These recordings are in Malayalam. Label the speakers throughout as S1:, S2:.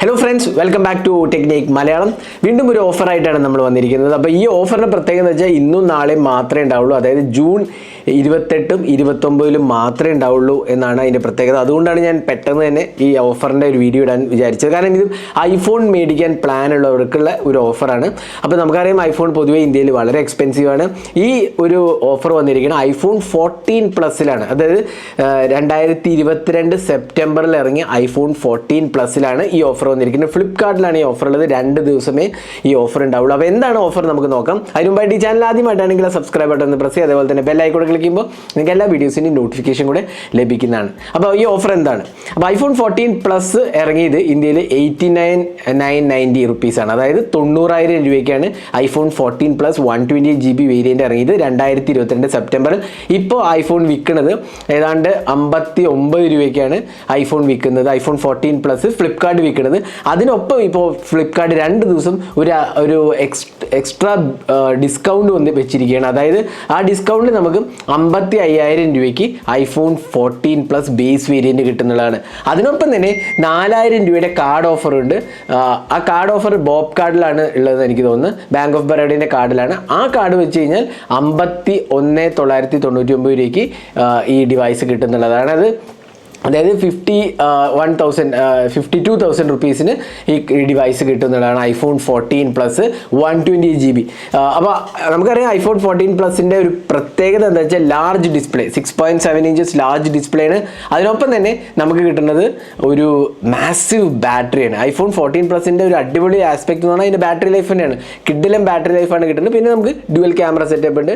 S1: Hello friends welcome back to technique Malayalam വീണ്ടും ഒരു ഓഫറായിട്ടാണ് നമ്മൾ വന്നിരിക്കുന്നത്. അപ്പോൾ ഈ ഓഫറിന്റെ പ്രത്യേകത എന്ന് വെച്ചാൽ ഇന്നും നാളെയും മാത്രമേ ഉണ്ടാവുള്ളൂ. അതായത് ജൂൺ ഇരുപത്തെട്ടും ഇരുപത്തൊമ്പതിലും മാത്രമേ ഉണ്ടാവുള്ളൂ എന്നാണ് അതിന്റെ പ്രത്യേകത. അതുകൊണ്ടാണ് ഞാൻ പെട്ടെന്ന് തന്നെ ഈ ഓഫറിന്റെ ഒരു വീഡിയോ ഇടാൻ വിചാരിച്ചത്. കാരണം ഇത് ഐഫോൺ മേടിക്കാൻ പ്ലാൻ ഉള്ളവർക്കുള്ള ഒരു ഓഫറാണ്. അപ്പോൾ നമുക്കറിയാം ഐഫോൺ പൊതുവേ ഇന്ത്യയിൽ വളരെ എക്സ്പെൻസീവ് ആണ്. ഈ ഒരു ഓഫർ വന്നിരിക്കുന്നത് ഐഫോൺ ഫോർട്ടീൻ പ്ലസ്സിലാണ് അതായത് രണ്ടായിരത്തി ഇരുപത്തിരണ്ട് സെപ്റ്റംബറിൽ ഇറങ്ങിയ ഐഫോൺ ഫോർട്ടീൻ പ്ലസ്സിലാണ് ഈ ഓഫർ വന്നിരിക്കുന്നത്. ഫ്ലിപ്കാർട്ടിലാണ് ഈ ഓഫർ ഉള്ളത്. രണ്ട് ദിവസമേ ഈ ഓഫർ ഉണ്ടാവുള്ളൂ. അപ്പോൾ എന്താണ് ഓഫർ നമുക്ക് നോക്കാം. അതിനുമ്പായിട്ട് ഈ ചാനൽ ആദ്യമായിട്ടാണെങ്കിൽ സബ്സ്ക്രൈബ് ബട്ടൺ പ്രസ് ചെയ്യുക. അതേപോലെ തന്നെ ബെൽ ഐക്കോടെ ക്ലിക്ക് ചെയ്യുമ്പോൾ നിങ്ങൾക്ക് എല്ലാ വീഡിയോസിന്റെയും നോട്ടിഫിക്കേഷൻ കൂടെ ലഭിക്കുന്നതാണ്. അപ്പോൾ ഈ ഓഫർ എന്താണ്? അപ്പോൾ ഐഫോൺ ഫോർട്ടീൻ പ്ലസ് ഇറങ്ങിയത് ഇന്ത്യയിൽ എയ്റ്റി നയൻ നയൻ നയന്റി റുപ്പീസാണ് അതായത് തൊണ്ണൂറായിരം രൂപയ്ക്കാണ് iPhone fourteen plus one twenty G B variant ഇറങ്ങിയത് രണ്ടായിരത്തി ഇരുപത്തിരണ്ട് സെപ്റ്റംബറിൽ ഇപ്പോൾ ഐഫോൺ വിൽക്കുന്നത് ഏതാണ്ട് അമ്പത്തി ഒമ്പത് രൂപയ്ക്കാണ് ഐഫോൺ വിൽക്കുന്നത്. ഐഫോൺ ഫോർട്ടീൻ പ്ലസ് ഫ്ലിപ്കാർട്ട് വിൽക്കുന്നത്. അതിനൊപ്പം ഇപ്പോൾ ഫ്ലിപ്കാർട്ട് രണ്ട് ദിവസം ഒരു ഒരു എക്സ്ട്രാ ഡിസ്കൗണ്ട് വന്ന് വെച്ചിരിക്കുകയാണ്. അതായത് ആ ഡിസ്കൗണ്ടിൽ നമുക്ക് അമ്പത്തി അയ്യായിരം രൂപയ്ക്ക് iPhone fourteen plus base variant കിട്ടുന്നതാണ്. അതിനൊപ്പം തന്നെ നാലായിരം രൂപയുടെ കാർഡ് ഓഫർ ഉണ്ട്. ആ, കാർഡ് ഓഫർ ബോബ് കാർഡിലാണ് ഉള്ളത് എനിക്ക് തോന്നുന്നു. ബാങ്ക് ഓഫ് ബറോഡയുടെ കാർഡിലാണ് ആ കാർഡ് വെച്ച് കഴിഞ്ഞാൽ അമ്പത്തി ഒന്ന് തൊള്ളായിരത്തി തൊണ്ണൂറ്റി ഒമ്പത് രൂപയ്ക്ക് ഈ ഡിവൈസ് കിട്ടുന്നുള്ളതാണ്. അത് അതായത് fifty one thousand fifty two thousand റുപ്പീസിന് ഈ ഡിവൈസ് കിട്ടുന്നതാണ് iPhone fourteen plus one twenty G B അപ്പോൾ നമുക്കറിയാം ഐഫോൺ ഫോർട്ടീൻ പ്ലസിന്റെ ഒരു പ്രത്യേകത എന്താ വെച്ചാൽ large display six point seven inches large display ആണ്. അതിനൊപ്പം തന്നെ നമുക്ക് കിട്ടുന്നത് ഒരു മാസീവ് ബാറ്ററിയാണ് ഐഫോൺ ഫോർട്ടീൻ പ്ലസിന്റെ ഒരു അടിപൊളി ആസ്പെക്ട് എന്ന് പറഞ്ഞാൽ അതിന്റെ ബാറ്ററി ലൈഫ് തന്നെയാണ്. കിഡിലും ബാറ്ററി ലൈഫാണ് കിട്ടുന്നത്. പിന്നെ നമുക്ക് ഡ്യുവൽ ക്യാമറ സെറ്റപ്പ് ഉണ്ട്.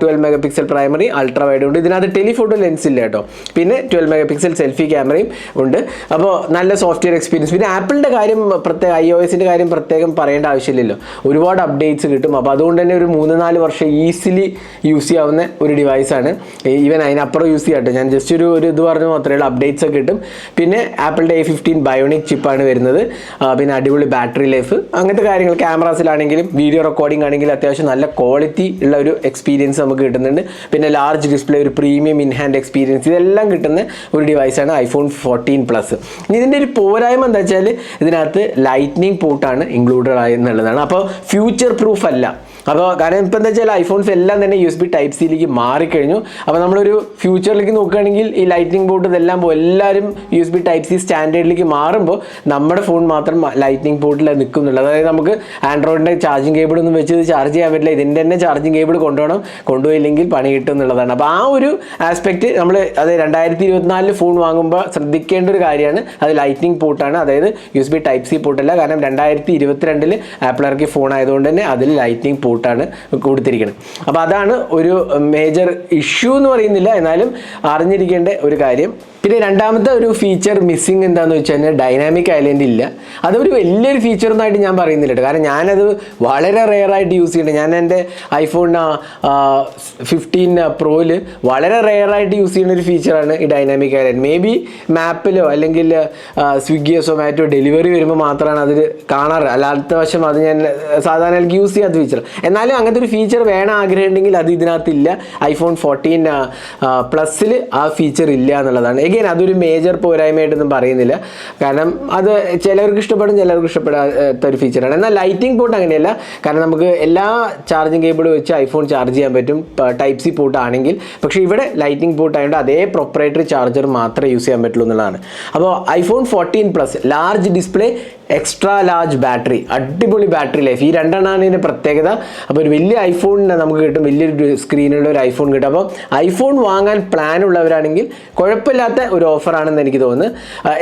S1: Twelve mega pixel primary ultra wide ഉണ്ട്. ഇതിനകത്ത് ടെലിഫോട്ടോ ലെൻസ് ഇല്ല കേട്ടോ. പിന്നെ ട്വൽവ് മെഗാ പിക്സൽ സെൽഫി ക്യാമറയും ഉണ്ട്. അപ്പോൾ നല്ല സോഫ്റ്റ്വെയർ എക്സ്പീരിയൻസ് പിന്നെ ആപ്പിളിന്റെ കാര്യം പ്രത്യേക ഐ ഒ എസിന്റെ കാര്യം പ്രത്യേകം പറയേണ്ട ആവശ്യമില്ലല്ലോ. ഒരുപാട് അപ്ഡേറ്റ്സ് കിട്ടും. അപ്പോൾ അതുകൊണ്ട് തന്നെ ഒരു മൂന്ന് നാല് വർഷം ഈസിലി യൂസ് ചെയ്യാവുന്ന ഒരു ഡിവൈസാണ് ഈവൻ അതിനപ്പുറം യൂസ് ചെയ്യാം കേട്ടോ ഞാൻ ജസ്റ്റ് ഒരു ഒരു ഇത് പറഞ്ഞു മാത്രമേ ഉള്ളൂ. അപ്ഡേറ്റ്സ് ഒക്കെ കിട്ടും. പിന്നെ ആപ്പിളിന്റെ എ ഫിഫ്റ്റീൻ ബയോണിക് ചിപ്പാണ് വരുന്നത്. പിന്നെ അടിപൊളി ബാറ്ററി ലൈഫ് അങ്ങനത്തെ കാര്യങ്ങൾ ക്യാമറാസിലാണെങ്കിലും വീഡിയോ റെക്കോർഡിംഗ് ആണെങ്കിലും അത്യാവശ്യം നല്ല ക്വാളിറ്റി ഉള്ള ഒരു എക്സ്പീരിയൻസ് നമുക്ക് കിട്ടുന്നുണ്ട്. പിന്നെ ലാർജ് ഡിസ്പ്ലേ ഒരു പ്രീമിയം ഇൻഹാൻഡ് എക്സ്പീരിയൻസ് ഇതെല്ലാം കിട്ടുന്ന ഒരു ഡിവൈസാണ് ഐഫോൺ ഫോർട്ടീൻ പ്ലസ് ഇനി ഇതിന്റെ ഒരു പോരായ്മ എന്താ വെച്ചാൽ ഇതിനകത്ത് ലൈറ്റ്നിങ് പോർട്ടാണ് ഇൻക്ലൂഡഡ് ആയെന്നുള്ളതാണ് അപ്പോൾ ഫ്യൂച്ചർ പ്രൂഫ് അല്ല. അപ്പോൾ കാരണം ഇപ്പം എന്താ വെച്ചാൽ ഐഫോൺസ് എല്ലാം തന്നെ യു എസ് ബി ടൈപ്പ് സിയിലേക്ക് മാറിക്കഴിഞ്ഞു. അപ്പോൾ നമ്മളൊരു ഫ്യൂച്ചറിലേക്ക് നോക്കുകയാണെങ്കിൽ ഈ ലൈറ്റിംഗ് ബോർഡ് ഇതെല്ലാം എല്ലാവരും U S B type C സ്റ്റാൻഡേർഡിലേക്ക് മാറുമ്പോൾ നമ്മുടെ ഫോൺ മാത്രം ലൈറ്റിംഗ് പോർട്ടിൽ നിൽക്കുന്നുള്ളൂ അതായത് നമുക്ക് ആൻഡ്രോയിഡിന്റെ ചാർജിങ് കേബിൾ ഒന്നും വെച്ച് ചാർജ് ചെയ്യാൻ പറ്റില്ല. ഇതിന്റെ തന്നെ ചാർജിങ് കേബിൾ കൊണ്ടുപോകണം. കൊണ്ടുപോയില്ലെങ്കിൽ പണി കിട്ടും എന്നുള്ളതാണ് അപ്പോൾ ആ ഒരു ആസ്പെക്റ്റ് നമ്മൾ അത് രണ്ടായിരത്തി ഇരുപത്തിനാലിൽ ഫോൺ വാങ്ങുമ്പോൾ ശ്രദ്ധിക്കേണ്ട ഒരു കാര്യമാണ്. അത് ലൈറ്റിംഗ് പോർട്ടാണ് അതായത് U S B type C പോർട്ടല്ല കാരണം രണ്ടായിരത്തി ഇരുപത്തിരണ്ടിൽ ആപ്പിൾ ഇറക്കിയ ഫോൺ ആയതുകൊണ്ട് തന്നെ അതിൽ ലൈറ്റിംഗ് പോർട്ടാണ് കൊടുത്തിരിക്കുന്നത് അപ്പോൾ അതാണ് ഒരു മേജർ ഇഷ്യൂ എന്ന് പറയുന്നില്ല. എന്നാലും അറിഞ്ഞിരിക്കേണ്ട ഒരു കാര്യം. പിന്നെ രണ്ടാമത്തെ ഒരു ഫീച്ചർ മിസ്സിങ് എന്താണെന്ന് വെച്ച് കഴിഞ്ഞാൽ ഡൈനാമിക് ഐലൻഡ് ഇല്ല. അതൊരു വലിയൊരു ഫീച്ചർ ഒന്നായിട്ട് ഞാൻ പറയുന്നില്ല കേട്ടോ. കാരണം ഞാനത് വളരെ റെയർ ആയിട്ട് യൂസ് ചെയ്യുന്നുണ്ട് ഞാൻ എന്റെ ഐഫോൺ ഫിഫ്റ്റീൻ പ്രോയിൽ വളരെ റെയർ ആയിട്ട് യൂസ് ചെയ്യുന്ന ഒരു ഫീച്ചറാണ് ഈ ഡൈനാമിക് ഐലൻഡ് മേ ബി മാപ്പിലോ അല്ലെങ്കിൽ സ്വിഗ്ഗിയോ സൊമാറ്റോ ഡെലിവറി വരുമ്പോൾ മാത്രമാണ് അതിൽ കാണാറ്. അല്ലാത്ത വശം അത് ഞാൻ സാധാരണ എനിക്ക് യൂസ് ചെയ്യാത്ത ഫീച്ചർ എന്നാലും അങ്ങനത്തെ ഒരു ഫീച്ചർ വേണം ആഗ്രഹമുണ്ടെങ്കിൽ അത് ഇതിനകത്തില്ല. ഐഫോൺ ഫോർട്ടീൻ പ്ലസ്സിൽ ആ ഫീച്ചർ ഇല്ല എന്നുള്ളതാണ്. എഗെയിൻ അതൊരു മേജർ പോരായ്മയായിട്ടൊന്നും പറയുന്നില്ല. കാരണം അത് ചിലർക്ക് ഇഷ്ടപ്പെടും ചിലർക്ക് ഇഷ്ടപ്പെടാത്ത ഒരു ഫീച്ചറാണ് എന്നാൽ ലൈറ്റിംഗ് പോർട്ട് അങ്ങനെയല്ല. കാരണം നമുക്ക് എല്ലാ ചാർജിങ് കേബിളും വെച്ച് ഐഫോൺ ചാർജ് ചെയ്യാൻ പറ്റും. ടൈപ്പ് സി പോർട്ട് ആണെങ്കിൽ. പക്ഷേ ഇവിടെ ലൈറ്റിംഗ് പോർട്ട് ആയതുകൊണ്ട് അതേ പ്രൊപ്പറേറ്ററി ചാർജർ മാത്രമേ യൂസ് ചെയ്യാൻ പറ്റുള്ളൂ എന്നുള്ളതാണ്. അപ്പോൾ iPhone fourteen plus large display extra large battery അടിപൊളി ബാറ്ററി ലൈഫ് ഈ രണ്ടെണ്ണമാണ് ഇതിന്റെ പ്രത്യേകത. അപ്പോൾ ഒരു വലിയ ഐഫോണിന് നമുക്ക് കിട്ടും. വലിയൊരു സ്ക്രീനുള്ള ഒരു ഐഫോൺ കിട്ടും. അപ്പോൾ ഐഫോൺ വാങ്ങാൻ പ്ലാൻ ഉള്ളവരാണെങ്കിൽ കുഴപ്പമില്ലാത്ത ഒരു ഓഫറാണെന്ന് എനിക്ക് തോന്നുന്നു.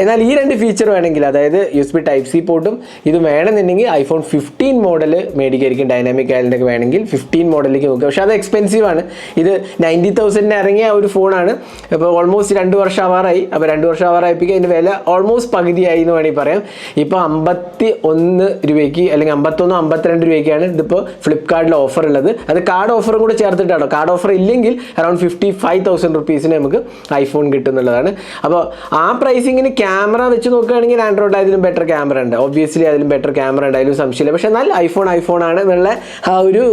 S1: എന്നാൽ ഈ രണ്ട് ഫീച്ചർ വേണമെങ്കിൽ അതായത് U S B type C പോർട്ടും ഇത് വേണമെന്നുണ്ടെങ്കിൽ ഐഫോൺ ഫിഫ്റ്റീൻ മോഡൽ മേടിക്കായിരിക്കും ഡൈനാമിക് ആയിലൊക്കെ വേണമെങ്കിൽ ഫിഫ്റ്റീൻ മോഡലിലേക്ക് നോക്കുക. പക്ഷേ അത് എക്സ്പെൻസീവ് ആണ്. ഇത് നയന്റി തൗസൻഡിന് ഇറങ്ങിയ ഒരു ഫോണാണ് ഇപ്പോൾ ഓൾമോസ്റ്റ് രണ്ട് വർഷം ആവാറായി അപ്പോൾ രണ്ട് വർഷം ആവാറായപ്പോഴേക്കും അതിന്റെ വില ഓൾമോസ്റ്റ് പകുതിയായി എന്ന് വേണമെങ്കിൽ പറയാം. ഇപ്പോൾ അമ്പത്തി ഒന്ന് രൂപയ്ക്ക് അല്ലെങ്കിൽ അമ്പത്തൊന്ന് അമ്പത്തിരണ്ട് രൂപയ്ക്കാണ് ഇതിപ്പോൾ ഫ്ലിപ്കാർട്ടിൽ ഓഫർ ഉള്ളത്. അത് കാർഡ് ഓഫറും കൂടെ ചേർത്തിട്ടാണോ? കാർഡ് ഓഫർ ഇല്ലെങ്കിൽ അറൗണ്ട് ഫിഫ്റ്റി ഫൈവ് തൗസൻഡ് റുപ്പീസിന് നമുക്ക് ഐഫോൺ കിട്ടുന്നുള്ളതാണ്. അപ്പോൾ ആ പ്രൈസിങ്ങിന് ക്യാമറ വെച്ച് നോക്കുകയാണെങ്കിൽ ആൻഡ്രോയിഡ് അതിലും ബെറ്റർ ക്യാമറ ഉണ്ട്. ഒബ്വിയസ്ലി അതിലും ബെറ്റർ ക്യാമറ ഉണ്ട്. അതിലും സംശയമില്ല. പക്ഷേ എന്നാൽ ഐഫോൺ ഐഫോൺ ആണ് എന്നുള്ള ആ ഒരു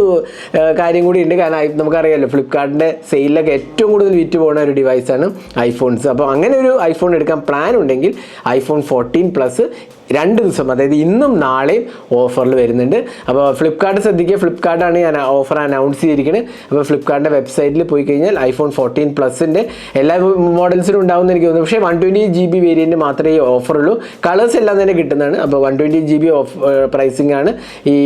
S1: കാര്യം കൂടി ഉണ്ട്. കാരണം നമുക്കറിയാമല്ലോ ഫ്ലിപ്കാർട്ടിന്റെ സെയിലൊക്കെ ഏറ്റവും കൂടുതൽ വിറ്റ് പോകുന്ന ഒരു ഡിവൈസാണ് ഐഫോൺസ് അപ്പോൾ അങ്ങനെ ഒരു ഐഫോൺ എടുക്കാൻ പ്ലാൻ ഉണ്ടെങ്കിൽ ഐഫോൺ ഫോർട്ടീൻ പ്ലസ് രണ്ട് ദിവസം അതായത് ഇന്നും നാളെയും ഓഫറിൽ വരുന്നുണ്ട്. അപ്പോൾ ഫ്ലിപ്കാർട്ട് ശ്രദ്ധിക്കുക. ഫ്ലിപ്കാർട്ടാണ് ഞാൻ ഓഫർ അനൗൺസ് ചെയ്തിരിക്കുന്നത് അപ്പോൾ ഫ്ലിപ്കാർട്ടിന്റെ വെബ്സൈറ്റിൽ പോയി കഴിഞ്ഞാൽ ഐഫോൺ ഫോർട്ടീൻ പ്ലസിന്റെ എല്ലാ മോഡൽസിലും ഉണ്ടാവുമെന്ന് എനിക്ക് തോന്നുന്നു. പക്ഷേ one twenty G B variant മാത്രമേ ഈ ഓഫറുള്ളൂ കളേഴ്സ് എല്ലാം തന്നെ കിട്ടുന്നതാണ്. അപ്പോൾ one twenty G B of pricing ആണ്. ഈ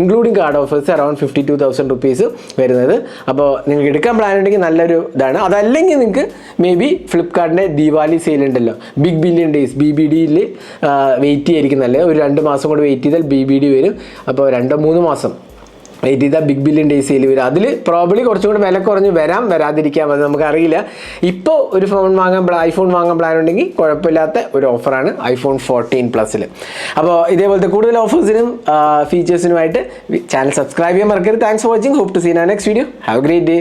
S1: including card offers around fifty two thousand rupees വരുന്നത്. അപ്പോൾ നിങ്ങൾക്ക് എടുക്കാൻ പ്ലാൻ ഉണ്ടെങ്കിൽ നല്ലൊരു ഇതാണ്. അതല്ലെങ്കിൽ നിങ്ങൾക്ക് മേ ബി ഫ്ലിപ്കാർട്ടിന്റെ ദീപാവലി സെയിൽ ഉണ്ടല്ലോ. Big billion days B B ഡിയിൽ വെയിറ്റ് ചെയ്യായിരിക്കും നല്ലത് ഒരു രണ്ട് മാസം കൂടി വെയിറ്റ് ചെയ്താൽ ബി ബി ഡി വരും. അപ്പോൾ രണ്ടോ മൂന്ന് മാസം വെയിറ്റ് ചെയ്താൽ ബിഗ് ബില്യൺ ഡേ സെയിൽ വരും. അതിൽ പ്രോബ്ലി കുറച്ചും കൂടി വില കുറഞ്ഞ് വരാം വരാതിരിക്കാം അത് നമുക്കറിയില്ല ഇപ്പോൾ ഒരു ഫോൺ വാങ്ങാൻ പ്ലാ- ഐഫോൺ വാങ്ങാൻ പ്ലാൻ ഉണ്ടെങ്കിൽ കുഴപ്പമില്ലാത്ത ഒരു ഓഫറാണ് ഐഫോൺ ഫോർട്ടീൻ പ്ലസ്സിൽ അപ്പോൾ ഇതേപോലത്തെ കൂടുതൽ ഓഫേഴ്സിനും ഫീച്ചേഴ്സിനുമായിട്ട് ചാനൽ സബ്സ്ക്രൈബ് ചെയ്യാൻ മറക്കരുത്. Thanks for watching hope to seen a next video have great day